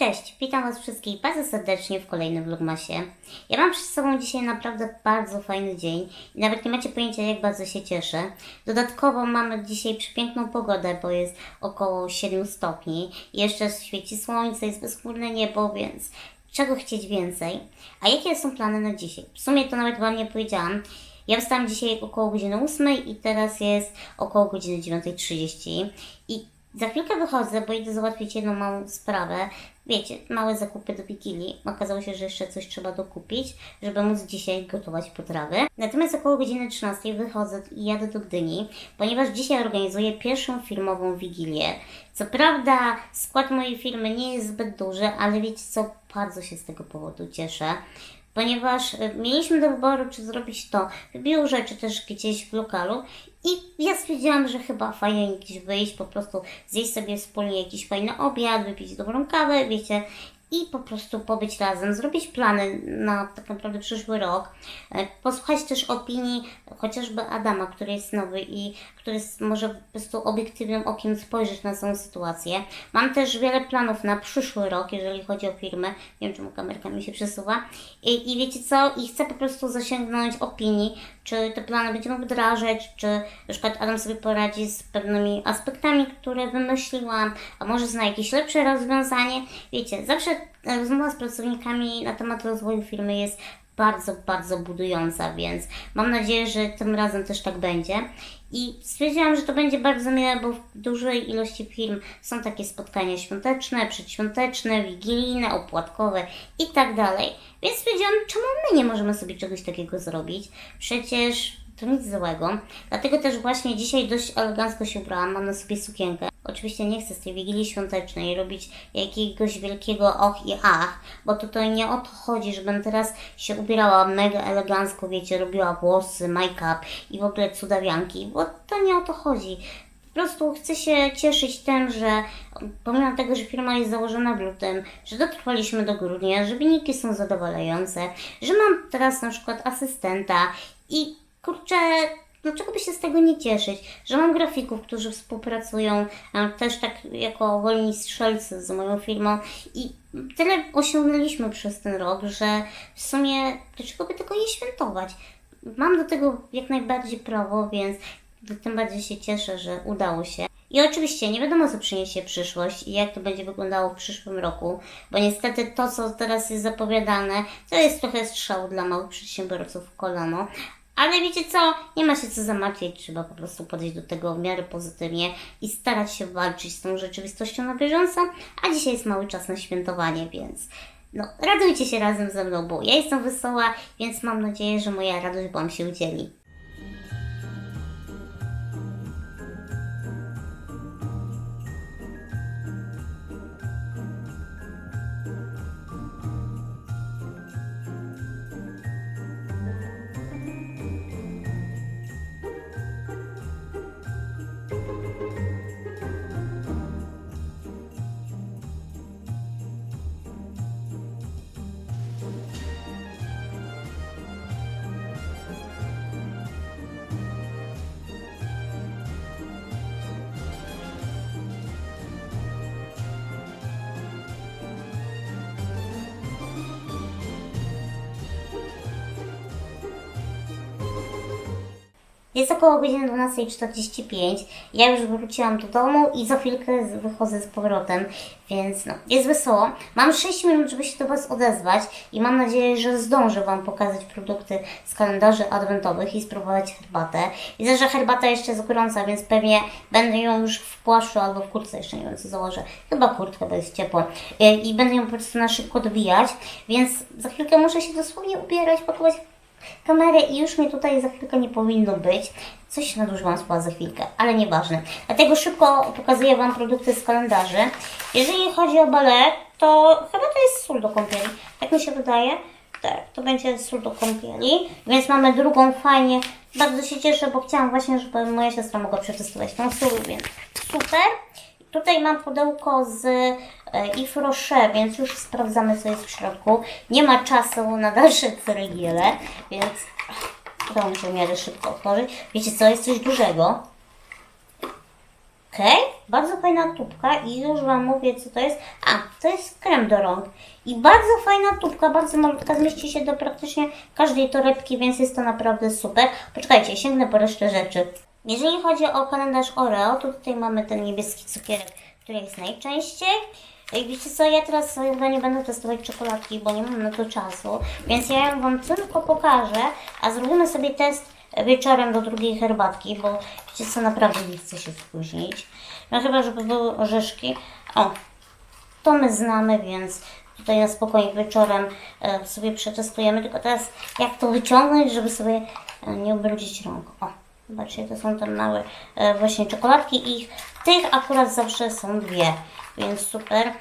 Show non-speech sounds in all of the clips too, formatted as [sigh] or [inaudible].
Cześć, witam Was wszystkich bardzo serdecznie w kolejnym vlogmasie. Ja mam przed sobą dzisiaj naprawdę bardzo fajny dzień i nawet nie macie pojęcia jak bardzo się cieszę. Dodatkowo mamy dzisiaj przepiękną pogodę, bo jest około 7 stopni. Jeszcze świeci słońce, jest bezchmurne niebo, więc czego chcieć więcej? A jakie są plany na dzisiaj? W sumie to nawet Wam nie powiedziałam. Ja wstałam dzisiaj około godziny 8 i teraz jest około godziny 9.30 i za chwilkę wychodzę, bo idę załatwić jedną małą sprawę. Wiecie, małe zakupy do Wigilii. Okazało się, że jeszcze coś trzeba dokupić, żeby móc dzisiaj gotować potrawy. Natomiast około godziny 13 wychodzę i jadę do Gdyni, ponieważ dzisiaj organizuję pierwszą filmową Wigilię. Co prawda skład mojej firmy nie jest zbyt duży, ale wiecie co, bardzo się z tego powodu cieszę ponieważ y, mieliśmy do wyboru, czy zrobić to w biurze, czy też gdzieś w lokalu. I ja stwierdziłam, że chyba fajnie gdzieś wyjść, po prostu zjeść sobie wspólnie jakiś fajny obiad, wypić dobrą kawę, wiecie, i po prostu pobyć razem, zrobić plany na tak naprawdę przyszły rok, e, posłuchać też opinii chociażby Adama, który jest nowy i który może po prostu obiektywnym okiem spojrzeć na całą sytuację. Mam też wiele planów na przyszły rok, jeżeli chodzi o firmę. Nie wiem, czemu kamerka mi się przesuwa. I, I wiecie co? I chcę po prostu zasięgnąć opinii, czy te plany będziemy wdrażać, czy na przykład Adam sobie poradzi z pewnymi aspektami, które wymyśliłam, a może zna jakieś lepsze rozwiązanie. Wiecie, zawsze e, rozmowa z pracownikami na temat rozwoju firmy jest bardzo, bardzo budująca, więc mam nadzieję, że tym razem też tak będzie. I stwierdziłam, że to będzie bardzo miłe, bo w dużej ilości firm są takie spotkania świąteczne, przedświąteczne, wigilijne, opłatkowe i tak dalej. Więc stwierdziłam, czemu my nie możemy sobie czegoś takiego zrobić? Przecież to nic złego. Dlatego też właśnie dzisiaj dość elegancko się ubrałam, mam na sobie sukienkę. Oczywiście nie chcę z tej Wigilii Świątecznej robić jakiegoś wielkiego och i ach, bo tutaj nie o to chodzi, żebym teraz się ubierała mega elegancko, wiecie, robiła włosy, make-up i w ogóle cudawianki, bo to nie o to chodzi. Po prostu chcę się cieszyć tym, że pomimo tego, że firma jest założona w lutym, że dotrwaliśmy do grudnia, że wyniki są zadowalające, że mam teraz na przykład asystenta i kurczę, dlaczego by się z tego nie cieszyć, że mam grafików, którzy współpracują też tak jako wolni strzelcy z moją firmą i tyle osiągnęliśmy przez ten rok, że w sumie dlaczego by tego nie świętować? Mam do tego jak najbardziej prawo, więc tym bardziej się cieszę, że udało się. I oczywiście nie wiadomo, co przyniesie przyszłość i jak to będzie wyglądało w przyszłym roku, bo niestety to, co teraz jest zapowiadane, to jest trochę strzał dla małych przedsiębiorców w kolano. Ale wiecie co? Nie ma się co zamartwiać, trzeba po prostu podejść do tego w miarę pozytywnie i starać się walczyć z tą rzeczywistością na bieżąco, a dzisiaj jest mały czas na świętowanie, więc no, radujcie się razem ze mną, bo ja jestem wesoła, więc mam nadzieję, że moja radość Wam się udzieli. Jest około godziny 12.45. Ja już wróciłam do domu i za chwilkę wychodzę z powrotem, więc no, jest wesoło. Mam 6 minut, żeby się do Was odezwać i mam nadzieję, że zdążę Wam pokazać produkty z kalendarzy adwentowych i spróbować herbatę. Widzę, że herbata jeszcze jest gorąca, więc pewnie będę ją już w płaszczu albo w kurtce, jeszcze nie wiem co założę. Chyba kurtkę, bo jest ciepło. I, i będę ją po prostu na szybko dobijać, więc za chwilkę muszę się dosłownie ubierać, pakować kamerę i już mnie tutaj za chwilkę nie powinno być. Coś nadużywam słowa za chwilkę, ale nieważne. Dlatego szybko pokazuję Wam produkty z kalendarzy. Jeżeli chodzi o balet, to chyba to jest sól do kąpieli. Tak mi się wydaje. Tak, to będzie sól do kąpieli. Więc mamy drugą fajnie. Bardzo się cieszę, bo chciałam właśnie, żeby moja siostra mogła przetestować tą sól, więc super. Tutaj mam pudełko z Yves Rocher, więc już sprawdzamy, co jest w środku. Nie ma czasu na dalsze [laughs] ceregiele, więc mi się w miarę szybko otworzyć. Wiecie co, jest coś dużego. Okej, bardzo fajna tubka i już Wam mówię, co to jest. A, to jest krem do rąk. I bardzo fajna tubka, bardzo malutka, zmieści się do praktycznie każdej torebki, więc jest to naprawdę super. Poczekajcie, sięgnę po resztę rzeczy. Jeżeli chodzi o kalendarz Oreo, to tutaj mamy ten niebieski cukierek, który jest najczęściej. I wiecie co, ja teraz chyba nie będę testować czekoladki, bo nie mam na to czasu, więc ja ją Wam tylko pokażę, a zrobimy sobie test wieczorem do drugiej herbatki, bo wiecie co, naprawdę nie chcę się spóźnić. No chyba, żeby były orzeszki. O, to my znamy, więc tutaj na spokojnie wieczorem e, sobie przetestujemy. Tylko teraz jak to wyciągnąć, żeby sobie e, nie ubrudzić rąk. O, zobaczcie, to są te małe e, właśnie czekoladki i tych akurat zawsze są dwie, więc super.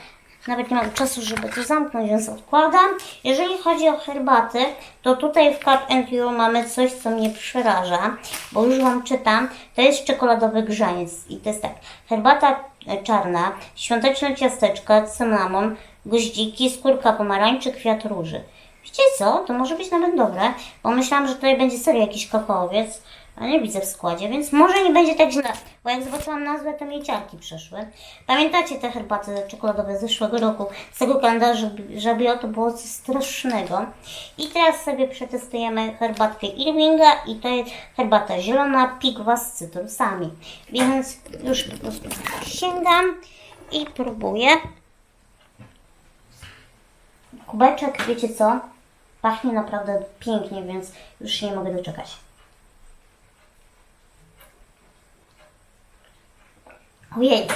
Nawet nie mam czasu, żeby to zamknąć, więc odkładam. Jeżeli chodzi o herbaty, to tutaj w Cup and You mamy coś, co mnie przeraża, bo już Wam czytam. To jest czekoladowy grzaniec i to jest tak. Herbata e, czarna, świąteczne ciasteczka, cynamon, goździki, skórka pomarańczy, kwiat róży. Wiecie co? To może być nawet dobre, bo myślałam, że tutaj będzie serio jakiś kakaowiec, a nie widzę w składzie, więc może nie będzie tak źle, bo jak zobaczyłam nazwę, to mi ciarki przeszły. Pamiętacie te herbaty czekoladowe z zeszłego roku, z tego kalendarza Żabio, to było coś strasznego. I teraz sobie przetestujemy herbatkę Irvinga i to jest herbata zielona, pigwa z cytrusami. Więc już po prostu sięgam i próbuję. Kubeczek, wiecie co? Pachnie naprawdę pięknie, więc już nie mogę doczekać. Ojej,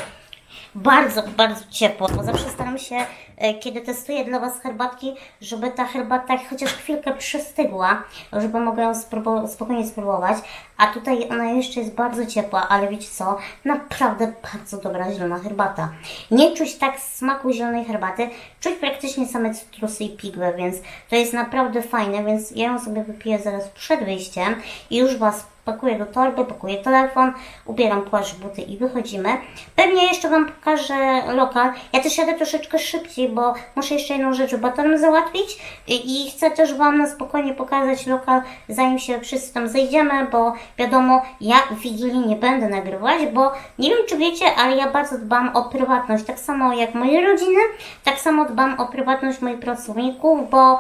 bardzo, bardzo ciepło, bo zawsze staram się, e, kiedy testuję dla Was herbatki, żeby ta herbata chociaż chwilkę przystygła, żeby mogła ją spróbu- spokojnie spróbować, a tutaj ona jeszcze jest bardzo ciepła, ale wiecie co, naprawdę bardzo dobra zielona herbata. Nie czuć tak smaku zielonej herbaty, czuć praktycznie same cytrusy i pigwę, więc to jest naprawdę fajne, więc ja ją sobie wypiję zaraz przed wyjściem i już Was pakuję do torby, pakuję telefon, ubieram płaszcz, buty i wychodzimy. Pewnie jeszcze Wam pokażę lokal. Ja też jadę troszeczkę szybciej, bo muszę jeszcze jedną rzecz batonem załatwić i, i chcę też Wam na spokojnie pokazać lokal, zanim się wszyscy tam zejdziemy, bo wiadomo, ja w Wigilii nie będę nagrywać, bo nie wiem czy wiecie, ale ja bardzo dbam o prywatność, tak samo jak moje rodziny, tak samo dbam o prywatność moich pracowników, bo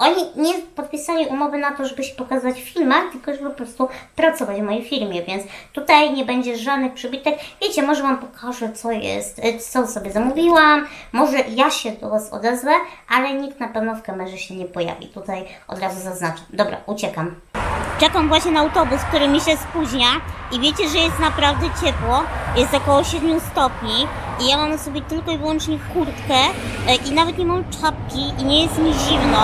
oni nie podpisali umowy na to, żeby się pokazać w filmach, tylko żeby po prostu pracować w mojej firmie, więc tutaj nie będzie żadnych przybitek. Wiecie, może Wam pokażę, co jest, e, co sobie zamówiłam, może ja się do Was odezwę, ale nikt na pewno w kamerze się nie pojawi. Tutaj od razu zaznaczę. Dobra, uciekam. Czekam właśnie na autobus, który mi się spóźnia i wiecie, że jest naprawdę ciepło, jest około 7 stopni i ja mam na sobie tylko i wyłącznie kurtkę e, i nawet nie mam czapki i nie jest mi zimno.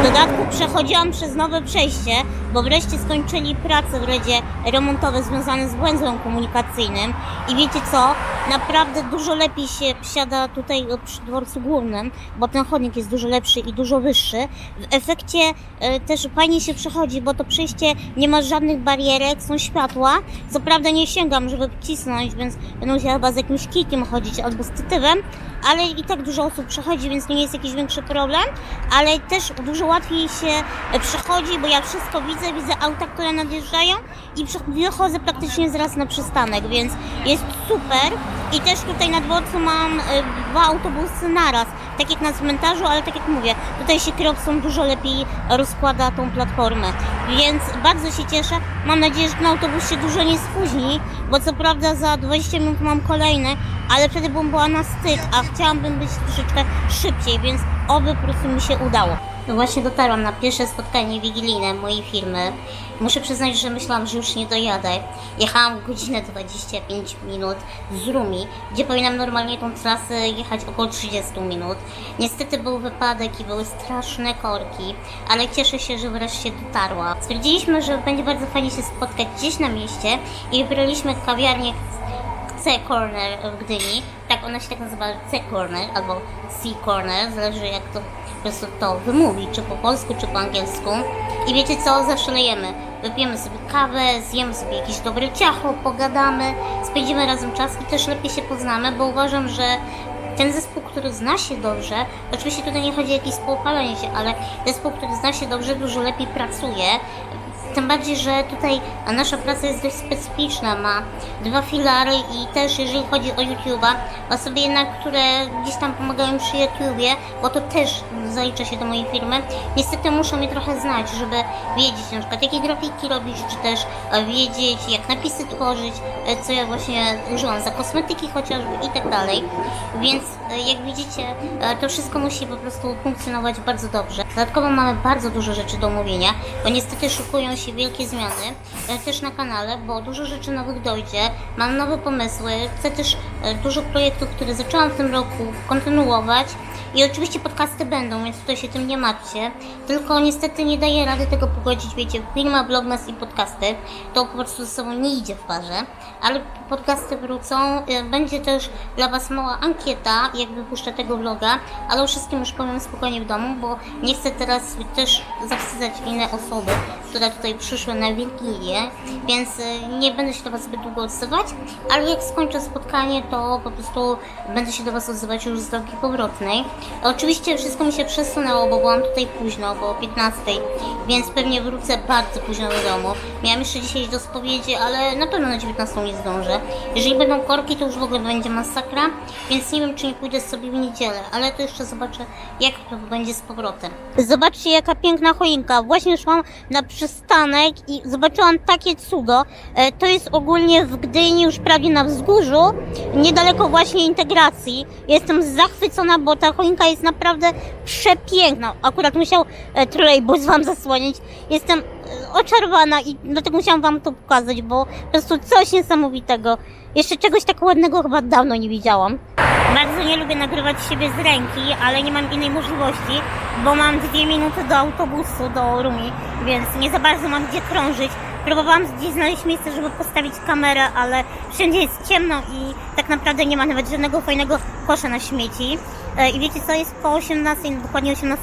W dodatku przechodziłam przez nowe przejście, bo wreszcie skończyli prace w redzie remontowe związane z węzłem komunikacyjnym i wiecie co, naprawdę dużo lepiej się wsiada tutaj przy dworcu głównym, bo ten chodnik jest dużo lepszy i dużo wyższy. W efekcie e, też fajnie się przechodzi, bo to przejście nie ma żadnych barierek, są światła. Co prawda nie sięgam, żeby wcisnąć, więc będę musiała chyba z jakimś kijkiem chodzić albo z tytywem, ale i tak dużo osób przechodzi, więc nie jest jakiś większy problem, ale też dużo łatwiej się przechodzi, bo ja wszystko widzę, widzę auta, które nadjeżdżają i wychodzę praktycznie zaraz na przystanek, więc jest super. I też tutaj na dworcu mam e, dwa autobusy naraz, tak jak na cmentarzu, ale tak jak mówię, tutaj się kierowcom dużo lepiej rozkłada tą platformę, więc bardzo się cieszę. Mam nadzieję, że ten autobus się dużo nie spóźni, bo co prawda za 20 minut mam kolejny, ale wtedy bym była na styk, a chciałabym być troszeczkę szybciej, więc oby po prostu mi się udało. No właśnie dotarłam na pierwsze spotkanie wigilijne mojej firmy. Muszę przyznać, że myślałam, że już nie dojadę. Jechałam godzinę 25 minut z Rumi, gdzie powinnam normalnie tą trasę jechać około 30 minut. Niestety był wypadek i były straszne korki, ale cieszę się, że wreszcie dotarła. Stwierdziliśmy, że będzie bardzo fajnie się spotkać gdzieś na mieście i wybraliśmy kawiarnię C Corner w Gdyni. Tak, ona się tak nazywa C Corner albo C Corner, zależy jak to po prostu to wymówi, czy po polsku, czy po angielsku. I wiecie co, zaszalejemy. Wypijemy sobie kawę, zjemy sobie jakieś dobre ciacho, pogadamy, spędzimy razem czas i też lepiej się poznamy, bo uważam, że ten zespół, który zna się dobrze, oczywiście tutaj nie chodzi o jakieś współpalenie się, ale zespół, który zna się dobrze, dużo lepiej pracuje. Tym bardziej, że tutaj nasza praca jest dość specyficzna, ma dwa filary i też jeżeli chodzi o YouTube'a, osoby jednak, które gdzieś tam pomagają przy YouTubie, bo to też zalicza się do mojej firmy, niestety muszą mnie trochę znać, żeby wiedzieć na przykład jakie grafiki robić, czy też e, wiedzieć jak napisy tworzyć, e, co ja właśnie użyłam za kosmetyki chociażby i tak dalej. Więc e, jak widzicie, to wszystko musi po prostu funkcjonować bardzo dobrze. Dodatkowo mamy bardzo dużo rzeczy do omówienia, bo niestety szykują się wielkie zmiany e, też na kanale, bo dużo rzeczy nowych dojdzie, mam nowe pomysły, chcę też e, dużo projektów, które zaczęłam w tym roku kontynuować. I oczywiście podcasty będą, więc tutaj się tym nie martwcie. Tylko niestety nie daję rady tego pogodzić, wiecie, firma, vlogmas i podcasty. To po prostu ze sobą nie idzie w parze. Ale podcasty wrócą. Y, Będzie też dla Was mała ankieta, jak wypuszczę tego vloga, ale o wszystkim już powiem spokojnie w domu, bo nie chcę teraz też zawstydzać inne osoby, które tutaj przyszły na Wigilię, więc y, nie będę się do Was zbyt długo odzywać, ale jak skończę spotkanie, to po prostu będę się do Was odzywać już z drogi powrotnej. Oczywiście wszystko mi się przesunęło, bo byłam tutaj późno, około 15, więc pewnie wrócę bardzo późno do domu. Miałam jeszcze dzisiaj do spowiedzi, ale na pewno na 19 nie zdążę. Jeżeli będą korki, to już w ogóle będzie masakra, więc nie wiem, czy nie pójdę sobie w niedzielę, ale to jeszcze zobaczę, jak to będzie z powrotem. Zobaczcie, jaka piękna choinka. Właśnie szłam na przystanek i zobaczyłam takie cudo. E, To jest ogólnie w Gdyni, już prawie na wzgórzu, niedaleko właśnie integracji. Jestem zachwycona, bo ta choinka jest naprawdę przepiękna. Akurat musiał e, trolejbus wam zasłonić. Jestem e, oczarowana i dlatego musiałam wam to pokazać, bo po prostu coś niesamowitego. Jeszcze czegoś tak ładnego chyba dawno nie widziałam. Bardzo nie lubię nagrywać siebie z ręki, ale nie mam innej możliwości, bo mam dwie minuty do autobusu, do Rumi, więc nie za bardzo mam gdzie krążyć. Próbowałam gdzieś znaleźć miejsce, żeby postawić kamerę, ale wszędzie jest ciemno i tak naprawdę nie ma nawet żadnego fajnego kosza na śmieci. E, I wiecie co, jest po 18, dokładnie 18.40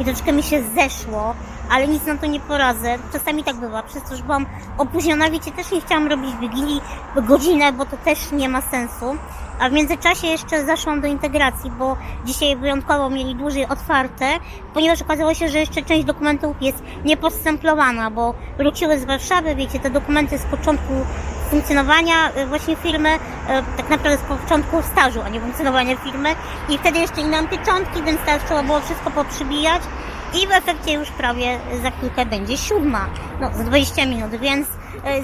i troszkę mi się zeszło, ale nic na to nie poradzę. Czasami tak bywa, przez to, że byłam opóźniona, wiecie, też nie chciałam robić Wigilii godzinę, bo to też nie ma sensu. A w międzyczasie jeszcze zaszłam do integracji, bo dzisiaj wyjątkowo mieli dłużej otwarte, ponieważ okazało się, że jeszcze część dokumentów jest niepostemplowana, bo wróciły z Warszawy, wiecie, te dokumenty z początku funkcjonowania e, właśnie firmy, e, tak naprawdę z początku stażu, a nie funkcjonowania firmy. I wtedy jeszcze miałam pieczątki, więc teraz trzeba było wszystko poprzybijać. I w efekcie już prawie za chwilkę będzie siódma, no za 20 minut, więc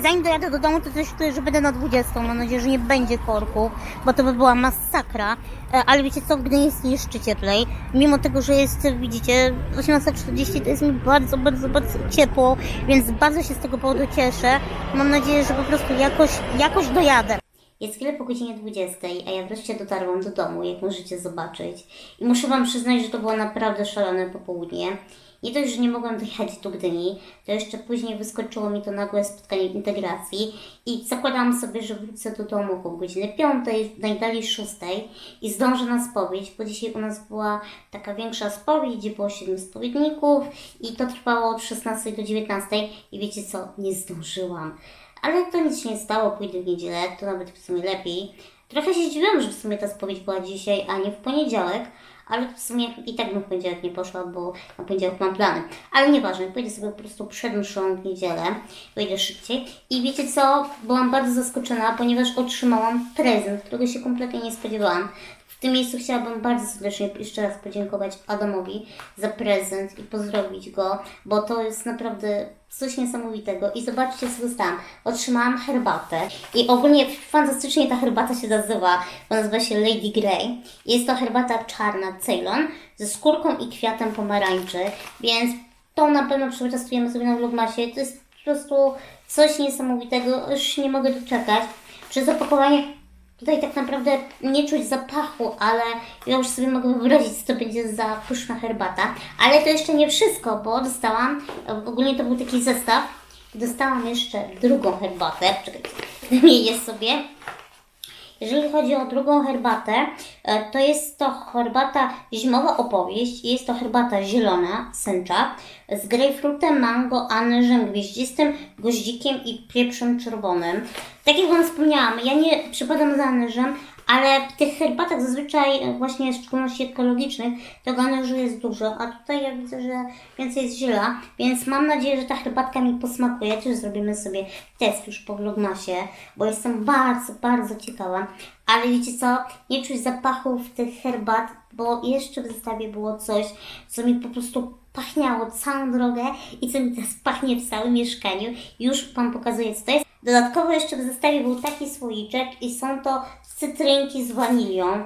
zanim dojadę do domu, to też czuję, że będę na 20. Mam nadzieję, że nie będzie korku, bo to by była masakra. E, Ale wiecie co, w Gdyni jest jeszcze cieplej. Mimo tego, że jest, widzicie, 18.40 to jest mi bardzo, bardzo, bardzo ciepło, więc bardzo się z tego powodu cieszę. Mam nadzieję, że po prostu jakoś, jakoś dojadę. Jest chwilę po godzinie 20, a ja wreszcie dotarłam do domu, jak możecie zobaczyć. I muszę Wam przyznać, że to było naprawdę szalone popołudnie. Nie dość, że nie mogłam dojechać do Gdyni, to jeszcze później wyskoczyło mi to nagłe spotkanie w integracji i zakładałam sobie, że wrócę do domu około godziny 5, najdalej 6 i zdążę na spowiedź, bo dzisiaj u nas była taka większa spowiedź, gdzie było 7 spowiedników i to trwało od 16 do 19 i wiecie co, nie zdążyłam. Ale to nic się nie stało, pójdę w niedzielę, to nawet w sumie lepiej. Trochę się zdziwiłam, że w sumie ta spowiedź była dzisiaj, a nie w poniedziałek, ale w sumie i tak bym w poniedziałek nie poszła, bo na poniedziałek mam plany. Ale nieważne, pójdę sobie po prostu przed mszą w niedzielę, wyjdę szybciej. I wiecie co, byłam bardzo zaskoczona, ponieważ otrzymałam prezent, którego się kompletnie nie spodziewałam. W tym miejscu chciałabym bardzo serdecznie jeszcze raz podziękować Adamowi za prezent i pozdrowić go, bo to jest naprawdę coś niesamowitego. I zobaczcie, co dostałam. Otrzymałam herbatę i ogólnie fantastycznie ta herbata się nazywa, bo nazywa się Lady Grey. Jest to herbata czarna Ceylon ze skórką i kwiatem pomarańczy, więc tą na pewno przetestujemy sobie na vlogmasie. To jest po prostu coś niesamowitego, już nie mogę doczekać. Przez opakowanie Tutaj tak naprawdę nie czuć zapachu, ale ja już sobie mogę wyobrazić, co to będzie za pyszna herbata. Ale to jeszcze nie wszystko, bo dostałam, ogólnie to był taki zestaw, dostałam jeszcze drugą herbatę. Czekajcie, wymienię [laughs] sobie. Jeżeli chodzi o drugą herbatę, e, to jest to herbata zimowa opowieść. Jest to herbata zielona, sęcza, z grejpfrutem, mango, anyżem gwieździstym, goździkiem i pieprzem czerwonym. Tak jak Wam wspomniałam, ja nie przypadam za anyżem, ale w tych herbatach zazwyczaj e, właśnie w szczególności ekologicznych to ganażu jest dużo, a tutaj ja widzę, że więcej jest ziela, więc mam nadzieję, że ta herbatka mi posmakuje. Też zrobimy sobie test już po vlogmasie, bo jestem bardzo, bardzo ciekawa. Ale wiecie co, nie czuć zapachów tych herbat, bo jeszcze w zestawie było coś, co mi po prostu pachniało całą drogę i co mi teraz pachnie w całym mieszkaniu. Już Wam pokazuję, co to jest. Dodatkowo jeszcze w zestawie był taki słoiczek i są to cytrynki z wanilią.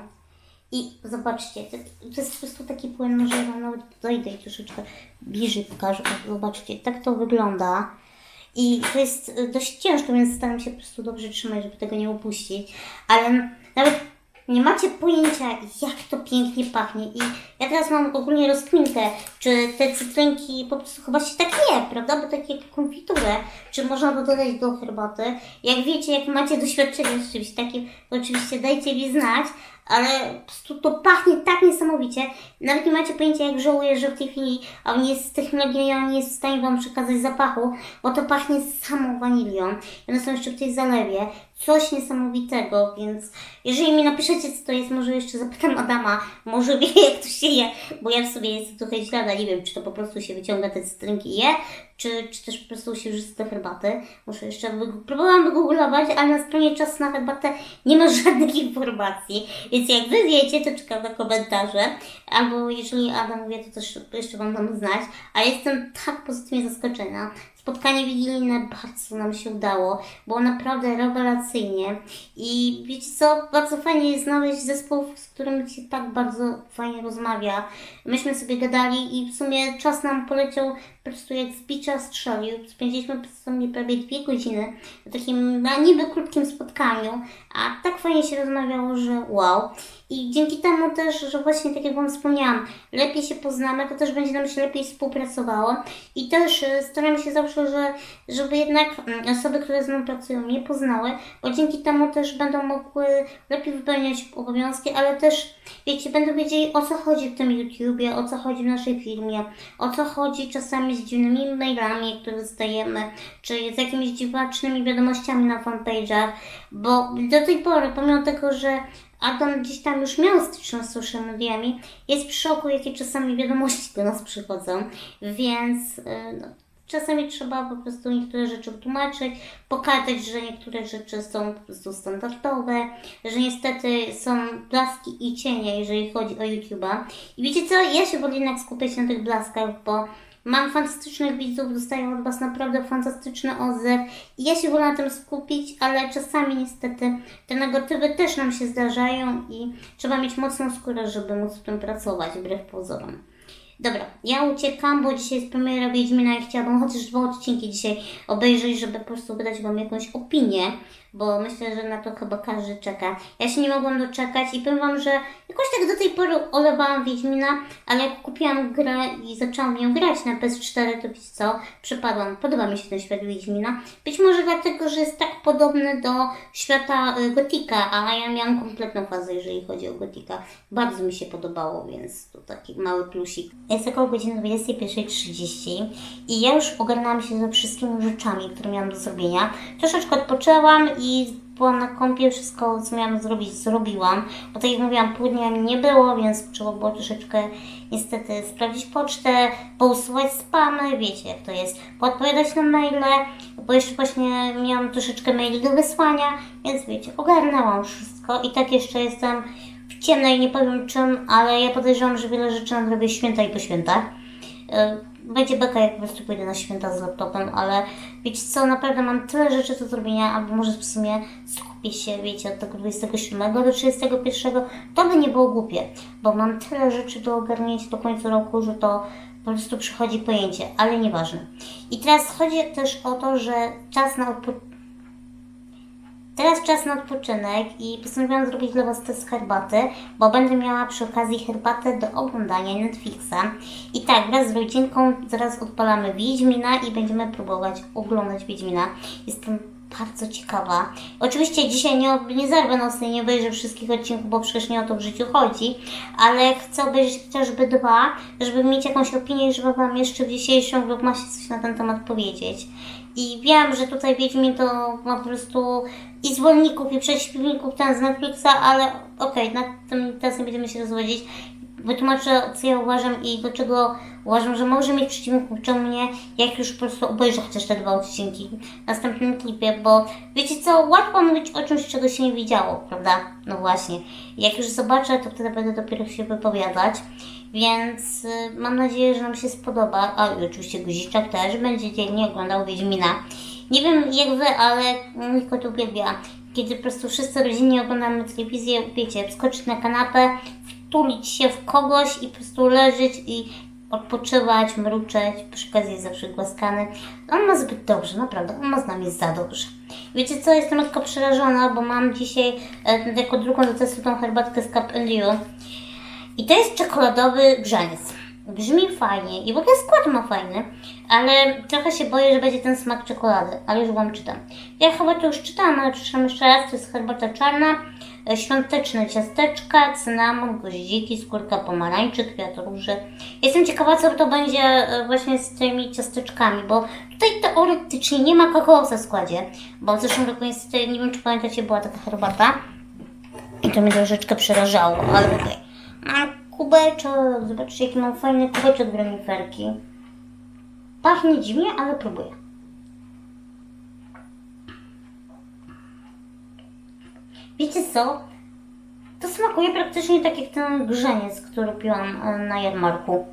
I zobaczcie, to, to jest po prostu taki płyn, może ja nawet dojdę troszeczkę bliżej pokażę. Zobaczcie, tak to wygląda. I to jest y, dość ciężko, więc staram się po prostu dobrze trzymać, żeby tego nie upuścić. Ale nawet nie macie pojęcia, jak to pięknie pachnie. I ja teraz mam ogólnie rozkminkę, czy te cytrynki po prostu chyba się tak je, prawda? Bo takie konfiturę, czy można to dodać do herbaty. Jak wiecie, jak macie doświadczenie z czymś takim, to oczywiście dajcie mi znać. Ale po prostu to pachnie tak niesamowicie. Nawet nie macie pojęcia, jak żałuję, że w tej chwili nie z technologią nie jest w stanie Wam przekazać zapachu, bo to pachnie samą wanilią. One są jeszcze w tej zalewie. Coś niesamowitego, więc jeżeli mi napiszecie, co to jest, może jeszcze zapytam Adama, może wie, [laughs] jak to się je, bo ja w sobie jestem trochę ślada, nie wiem, czy to po prostu się wyciąga te cytrynki i je, czy, czy też po prostu się wrzuca do herbaty. Muszę jeszcze, próbowałam wygooglować, ale na stronie Czas na herbatę nie ma [laughs] żadnych informacji, więc jak Wy wiecie, to czekam na komentarze, albo jeżeli Adam wie, to też jeszcze Wam dam znać, a jestem tak pozytywnie zaskoczona. Spotkanie wigilijne bardzo nam się udało, było naprawdę rewelacyjnie i wiecie co, bardzo fajnie jest znaleźć zespół, z którym się tak bardzo fajnie rozmawia. Myśmy sobie gadali i w sumie czas nam poleciał po prostu jak z bicza strzelił. Spędziliśmy w sumie prawie dwie godziny na takim na niby krótkim spotkaniu, a tak fajnie się rozmawiało, że wow. I dzięki temu też, że właśnie tak jak Wam wspomniałam, lepiej się poznamy, to też będzie nam się lepiej współpracowało. I też e, staram się zawsze, że, żeby jednak mm, osoby, które z nami pracują, mnie poznały, bo dzięki temu też będą mogły lepiej wypełniać obowiązki, ale też, wiecie, będą wiedzieli o co chodzi w tym YouTubie, o co chodzi w naszej firmie, o co chodzi czasami z dziwnymi mailami, które dostajemy, czy z jakimiś dziwacznymi wiadomościami na fanpage'ach, bo do tej pory, pomimo tego, że Adam gdzieś tam już miał styczność z social mediami, jest w szoku, jakie czasami wiadomości do nas przychodzą, więc y, no, czasami trzeba po prostu niektóre rzeczy wytłumaczyć, pokazać, że niektóre rzeczy są po prostu standardowe, że niestety są blaski i cienie, jeżeli chodzi o YouTube'a. I wiecie co, ja się wolę jednak skupiać na tych blaskach, bo Mam fantastycznych widzów, dostaję od Was naprawdę fantastyczny odzew i ja się wolę na tym skupić, ale czasami niestety te negatywy też nam się zdarzają i trzeba mieć mocną skórę, żeby móc w tym pracować, wbrew pozorom. Dobra, ja uciekam, bo dzisiaj jest premiera Wiedźmina i chciałabym chociaż dwa odcinki dzisiaj obejrzeć, żeby po prostu wydać Wam jakąś opinię, bo myślę, że na to chyba każdy czeka. Ja się nie mogłam doczekać i powiem Wam, że jakoś tak do tej pory olewałam Wiedźmina, ale jak kupiłam grę i zaczęłam ją grać na PS4, to wiecie co, przypadłam. Podoba mi się ten świat Wiedźmina. Być może dlatego, że jest tak podobny do świata y, Gotika, a ja miałam kompletną fazę, jeżeli chodzi o Gotika. Bardzo mi się podobało, więc to taki mały plusik. Jest około godziny 21.30 i ja już ogarnęłam się ze wszystkimi rzeczami, które miałam do zrobienia. Troszeczkę odpoczęłam i byłam na kąpie, wszystko co miałam zrobić, zrobiłam. Bo tak jak mówiłam, mi nie było, więc trzeba było troszeczkę niestety sprawdzić pocztę, pousuwać spamy, wiecie jak to jest, poodpowiadać na maile, bo jeszcze właśnie miałam troszeczkę maili do wysłania, więc wiecie, ogarnęłam wszystko i tak jeszcze jestem w ciemnej, nie powiem czym, ale ja podejrzewam, że wiele rzeczy nadrobię święta i po świętach. Będzie beka, jak po prostu pójdę na święta z laptopem, ale wiecie co, naprawdę mam tyle rzeczy do zrobienia, albo może w sumie skupię się, wiecie, od tego 27 do 31, to by nie było głupie, bo mam tyle rzeczy do ogarnięcia do końca roku, że to po prostu przychodzi pojęcie, ale nieważne. I teraz chodzi też o to, że czas na odpoczynek Teraz czas na odpoczynek i postanowiłam zrobić dla Was test herbaty, bo będę miała przy okazji herbatę do oglądania Netflixa. I tak, wraz z rodzinką zaraz odpalamy Wiedźmina i będziemy próbować oglądać Wiedźmina. Jestem bardzo ciekawa. Oczywiście dzisiaj nie, nie zerwę nocnej, nie obejrzę wszystkich odcinków, bo przecież nie o to w życiu chodzi, ale chcę obejrzeć chociażby dwa, żeby mieć jakąś opinię żeby Wam jeszcze w dzisiejszym vlogmasie coś na ten temat powiedzieć. I wiem, że tutaj Wiedźmin to ma po prostu i zwolenników, i przeciwników ten z Netflixa, ale okej, nad tym teraz nie będziemy się rozwodzić. Wytłumaczę, co ja uważam i dlaczego uważam, że może mieć przeciwników, czemu nie, jak już po prostu obejrzę chociaż te dwa odcinki w następnym klipie, bo wiecie co, łatwo mówić o czymś, czego się nie widziało, prawda? No właśnie. Jak już zobaczę, to wtedy będę dopiero się wypowiadać, więc y, mam nadzieję, że nam się spodoba, a i oczywiście Guziczek też będzie dzielnie oglądał Wiedźmina. Nie wiem jak wy, ale mój kot uwielbia, kiedy po prostu wszyscy rodzinnie oglądamy telewizję, wiecie, wskoczyć na kanapę, wtulić się w kogoś i po prostu leżeć i odpoczywać, mruczeć, przy okazji jest zawsze głaskany. On ma zbyt dobrze, naprawdę, on ma z nami za dobrze. Wiecie co, jestem lekko przerażona, bo mam dzisiaj e, jako drugą do testu tą herbatkę z Cup Liu. I to jest czekoladowy grzaniec. Brzmi fajnie i w ogóle skład ma fajny, ale trochę się boję, że będzie ten smak czekolady, ale już Wam czytam. Ja chyba to już czytałam, ale przeczytam jeszcze raz. To jest herbata czarna, e, świąteczne ciasteczka, cynamon, goździki, skórka pomarańczy, kwiat róży. Jestem ciekawa, co to będzie e, właśnie z tymi ciasteczkami, bo tutaj teoretycznie nie ma kakaosa w składzie, bo w zeszłym roku niestety, nie wiem czy pamiętacie, była taka herbata i to mnie troszeczkę przerażało, ale okej. Mam kubeczek, zobaczcie jaki mam fajny kubeczek graniferki. Pachnie dziwnie, ale próbuję. Wiecie co? To smakuje praktycznie tak jak ten grzeniec, który piłam e, na jarmarku.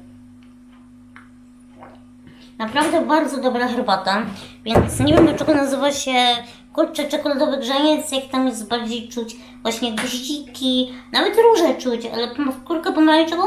Naprawdę bardzo dobra herbata, więc nie wiem dlaczego nazywa się kurczę czekoladowy grzaniec, jak tam jest bardziej czuć właśnie goździki, nawet róże czuć, ale ma skórkę pomarańczową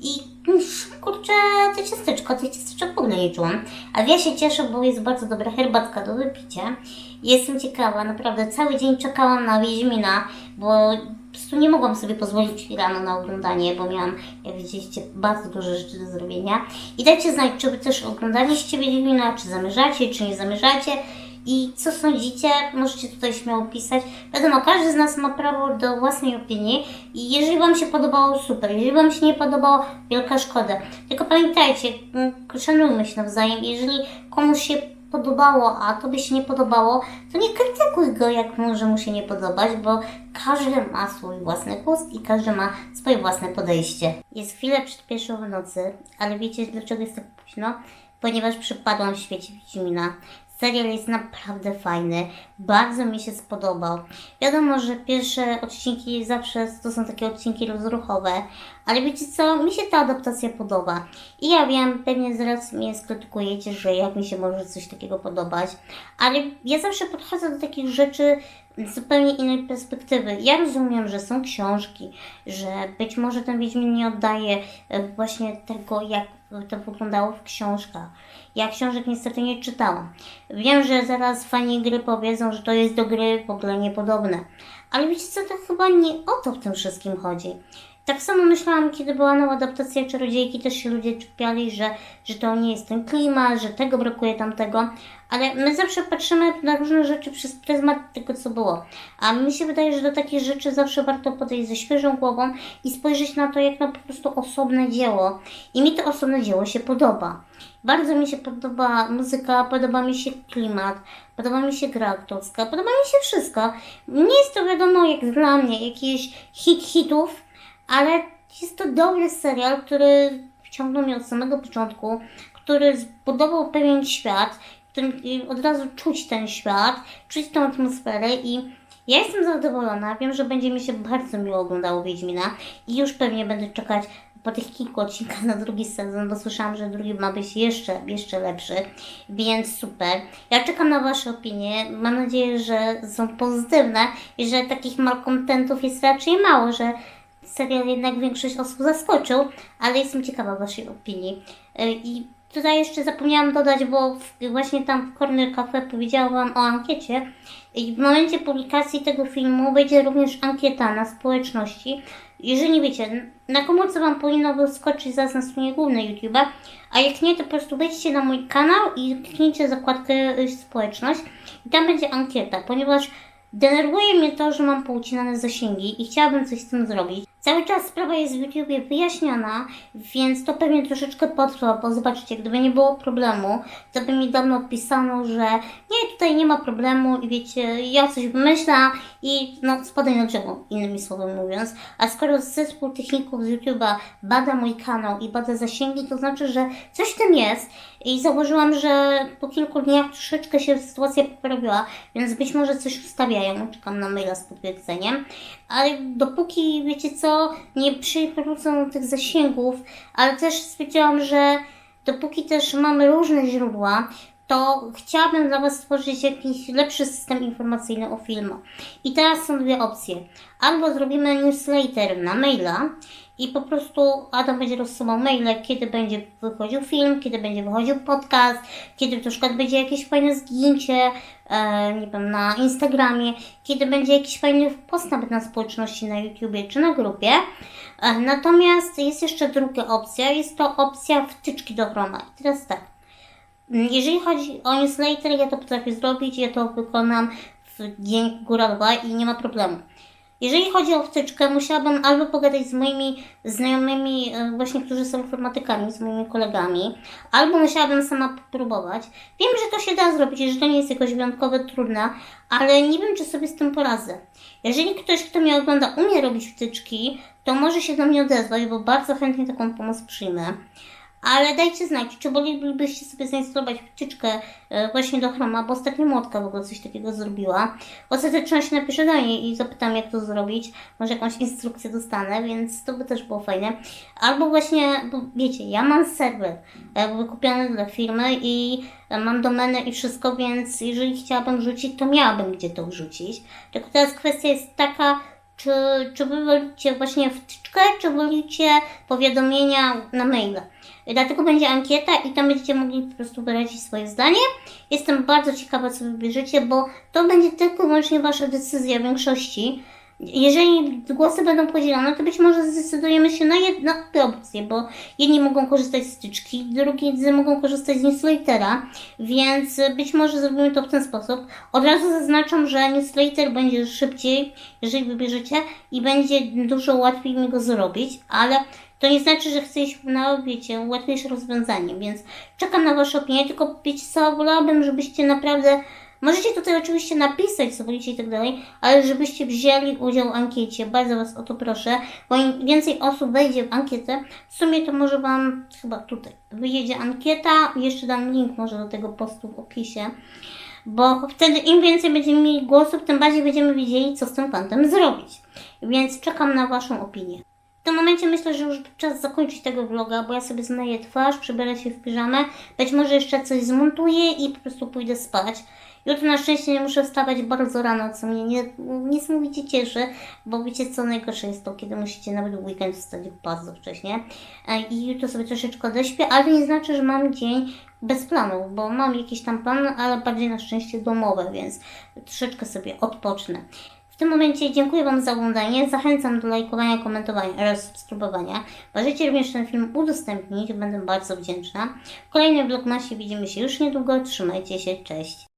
i mm, kurczę te ciasteczko, te ciasteczek w ogóle nie czułam. Ale ja się cieszę, bo jest bardzo dobra herbatka do wypicia. Jestem ciekawa, naprawdę cały dzień czekałam na Wiedźmina, bo po prostu nie mogłam sobie pozwolić rano na oglądanie, bo miałam, jak widzieliście, bardzo dużo rzeczy do zrobienia. I dajcie znać, czy wy też oglądaliście Wiedźmina, czy zamierzacie, czy nie zamierzacie. I co sądzicie? Możecie tutaj śmiało pisać. Wiadomo, każdy z nas ma prawo do własnej opinii i jeżeli Wam się podobało, super. Jeżeli Wam się nie podobało, wielka szkoda. Tylko pamiętajcie, szanujmy się nawzajem. Jeżeli komuś się podobało, a Tobie się nie podobało, to nie krytykuj go, jak może mu się nie podobać, bo każdy ma swój własny gust i każdy ma swoje własne podejście. Jest chwilę przed pierwszą w nocy, ale wiecie dlaczego jest tak późno? Ponieważ przypadłam w świecie Wiedźmina. Serial jest naprawdę fajny, bardzo mi się spodobał. Wiadomo, że pierwsze odcinki zawsze to są takie odcinki rozruchowe, ale wiecie co, mi się ta adaptacja podoba. I ja wiem, pewnie zaraz mnie skrytykujecie, że jak mi się może coś takiego podobać, ale ja zawsze podchodzę do takich rzeczy zupełnie innej perspektywy. Ja rozumiem, że są książki, że być może ten Wiedźmin nie oddaje e, właśnie tego, jak to wyglądało w książkach. Ja książek niestety nie czytałam. Wiem, że zaraz fani gry powiedzą, że to jest do gry w ogóle niepodobne. Ale wiecie co, to chyba nie o to w tym wszystkim chodzi. Tak samo myślałam, kiedy była nowa adaptacja Czarodziejki, też się ludzie czepiali, że, że to nie jest ten klimat, że tego brakuje tamtego, ale my zawsze patrzymy na różne rzeczy przez pryzmat tego, co było. A mi się wydaje, że do takich rzeczy zawsze warto podejść ze świeżą głową i spojrzeć na to jak na po prostu osobne dzieło. I mi to osobne dzieło się podoba. Bardzo mi się podoba muzyka, podoba mi się klimat, podoba mi się gra aktorska, podoba mi się wszystko. Nie jest to wiadomo, jak dla mnie, jakiś hit hitów, ale jest to dobry serial, który wciągnął mnie od samego początku, który zbudował pewien świat, w którym od razu czuć ten świat, czuć tą atmosferę i ja jestem zadowolona. Wiem, że będzie mi się bardzo miło oglądało Wiedźmina i już pewnie będę czekać po tych kilku odcinkach na drugi sezon, bo słyszałam, że drugi ma być jeszcze, jeszcze lepszy, więc super. Ja czekam na Wasze opinie. Mam nadzieję, że są pozytywne i że takich malkontentów jest raczej mało, że serial jednak większość osób zaskoczył, ale jestem ciekawa Waszej opinii. Y, I tutaj jeszcze zapomniałam dodać, bo właśnie tam w Corner Cafe powiedziałam Wam o ankiecie. I w momencie publikacji tego filmu będzie również ankieta na społeczności. Jeżeli wiecie, na komórce Wam powinno wyskoczyć zaraz na stronie głównej YouTube'a, a jak nie, to po prostu wejdźcie na mój kanał i kliknijcie zakładkę y, społeczność i tam będzie ankieta, ponieważ denerwuje mnie to, że mam poucinane zasięgi i chciałabym coś z tym zrobić. Cały czas sprawa jest w YouTubie wyjaśniona, więc to pewnie troszeczkę potrwa, bo zobaczcie, gdyby nie było problemu, to by mi dawno odpisano, że nie, tutaj nie ma problemu i wiecie, ja coś wymyślam i no spadaj na drzewo, innymi słowy mówiąc. A skoro zespół techników z YouTube'a bada mój kanał i bada zasięgi, to znaczy, że coś w tym jest i zauważyłam, że po kilku dniach troszeczkę się sytuacja poprawiła, więc być może coś ustawiają, czekam na maila z potwierdzeniem, ale dopóki, wiecie co, nie przywrócą tych zasięgów, ale też stwierdziłam, że dopóki też mamy różne źródła, to chciałabym dla Was stworzyć jakiś lepszy system informacyjny o filmach. I teraz są dwie opcje. Albo zrobimy newsletter na maila i po prostu Adam będzie rozsyłał maile, kiedy będzie wychodził film, kiedy będzie wychodził podcast, kiedy na przykład będzie jakieś fajne zdjęcie, e, nie wiem, na Instagramie, kiedy będzie jakiś fajny post nawet na społeczności na YouTubie czy na grupie. E, natomiast jest jeszcze druga opcja, jest to opcja wtyczki do Chroma. I teraz tak. Jeżeli chodzi o newsletter, ja to potrafię zrobić, ja to wykonam w dzień góra i nie ma problemu. Jeżeli chodzi o wtyczkę, musiałabym albo pogadać z moimi znajomymi, e, właśnie, którzy są informatykami, z moimi kolegami, albo musiałabym sama próbować. Wiem, że to się da zrobić, że to nie jest jakoś wyjątkowo trudne, ale nie wiem, czy sobie z tym poradzę. Jeżeli ktoś, kto mnie ogląda, umie robić wtyczki, to może się do mnie odezwać, bo bardzo chętnie taką pomoc przyjmę. Ale dajcie znać, czy wolelibyście sobie zainstalować wtyczkę e, właśnie do Chroma, bo ostatnio Młotka w ogóle coś takiego zrobiła. W ostateczności napiszę do niej i zapytam, jak to zrobić. Może jakąś instrukcję dostanę, więc to by też było fajne. Albo właśnie, bo wiecie, ja mam serwer e, wykupiony dla firmy i e, mam domenę i wszystko, więc jeżeli chciałabym wrzucić, to miałabym gdzie to wrzucić. Tylko teraz kwestia jest taka, czy, czy wolicie właśnie wtyczkę, czy wolicie powiadomienia na maila. Dlatego będzie ankieta i tam będziecie mogli po prostu wyrazić swoje zdanie. Jestem bardzo ciekawa, co wybierzecie, bo to będzie tylko i wyłącznie wasza decyzja w większości. Jeżeli głosy będą podzielone, to być może zdecydujemy się na jedną opcję, bo jedni mogą korzystać z styczki, drudzy mogą korzystać z newslettera, więc być może zrobimy to w ten sposób. Od razu zaznaczam, że newsletter będzie szybciej, jeżeli wybierzecie i będzie dużo łatwiej mi go zrobić, ale to nie znaczy, że chcę iść na, wiecie, łatwiejsze rozwiązanie, więc czekam na Wasze opinie, tylko wiecie co, wolałabym, żebyście naprawdę Możecie tutaj oczywiście napisać, co wolicie i tak dalej, ale żebyście wzięli udział w ankiecie. Bardzo Was o to proszę, bo im więcej osób wejdzie w ankietę, w sumie to może Wam chyba tutaj wyjedzie ankieta. Jeszcze dam link może do tego postu w opisie. Bo wtedy im więcej będziemy mieli głosów, tym bardziej będziemy wiedzieli, co z tym fantem zrobić. Więc czekam na Waszą opinię. W tym momencie myślę, że już czas zakończyć tego vloga, bo ja sobie zmyję twarz, przybiorę się w piżamę, być może jeszcze coś zmontuję i po prostu pójdę spać. Jutro na szczęście nie muszę wstawać bardzo rano, co mnie nie, niesamowicie cieszy, bo wiecie co najgorsze jest to, kiedy musicie nawet w weekend wstać bardzo wcześnie. E, I jutro sobie troszeczkę dośpię, ale nie znaczy, że mam dzień bez planów, bo mam jakiś tam plan, ale bardziej na szczęście domowe, więc troszeczkę sobie odpocznę. W tym momencie dziękuję Wam za oglądanie. Zachęcam do lajkowania, komentowania oraz subskrybowania. Możecie również ten film udostępnić, będę bardzo wdzięczna. W kolejnym vlogmasie widzimy się już niedługo. Trzymajcie się, cześć!